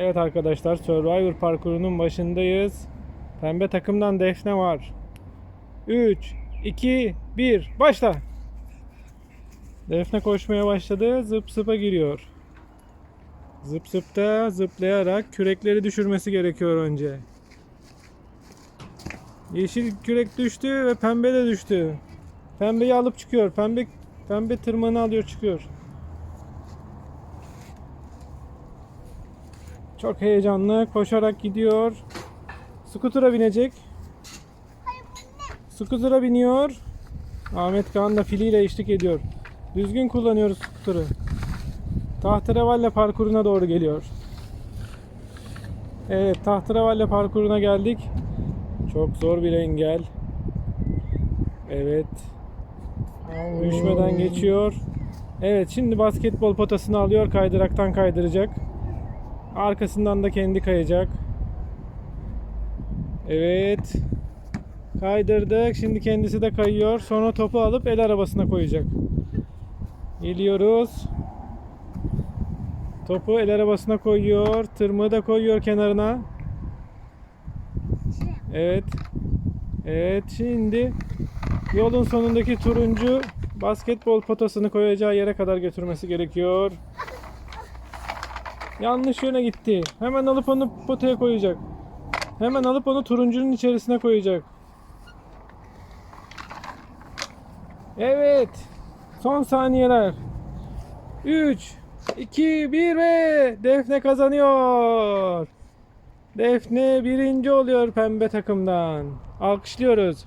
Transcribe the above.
Evet arkadaşlar Survivor parkurunun başındayız. Pembe takımdan Defne var. 3, 2, 1 başla. Defne koşmaya başladı. Zıp zıpa giriyor. Zıp zıpta zıplayarak kürekleri düşürmesi gerekiyor önce. Yeşil kürek düştü ve pembe de düştü. Pembeyi alıp çıkıyor. Pembe pembe tırmanı alıyor çıkıyor. Çok heyecanlı koşarak gidiyor. Skutura binecek. Skutura biniyor. Ahmet Kaan da filiyle eşlik ediyor. Düzgün kullanıyoruz skuturu. Tahterevalle parkuruna doğru geliyor. Evet, Tahterevalle parkuruna geldik. Çok zor bir engel. Evet. Düşmeden geçiyor. Evet, şimdi basketbol potasını alıyor, kaydıraktan kaydıracak. Arkasından da kendi kayacak. Evet. Kaydırdık. Şimdi kendisi de kayıyor. Sonra topu alıp el arabasına koyacak. Geliyoruz. Topu el arabasına koyuyor. Tırmığı da koyuyor kenarına. Evet. Evet şimdi yolun sonundaki turuncu basketbol potasını koyacağı yere kadar götürmesi gerekiyor. Yanlış yöne gitti. Hemen alıp onu potaya koyacak. Hemen alıp onu turuncunun içerisine koyacak. Evet. Son saniyeler. 3 2 1 ve Defne kazanıyor. Defne birinci oluyor pembe takımdan. Alkışlıyoruz.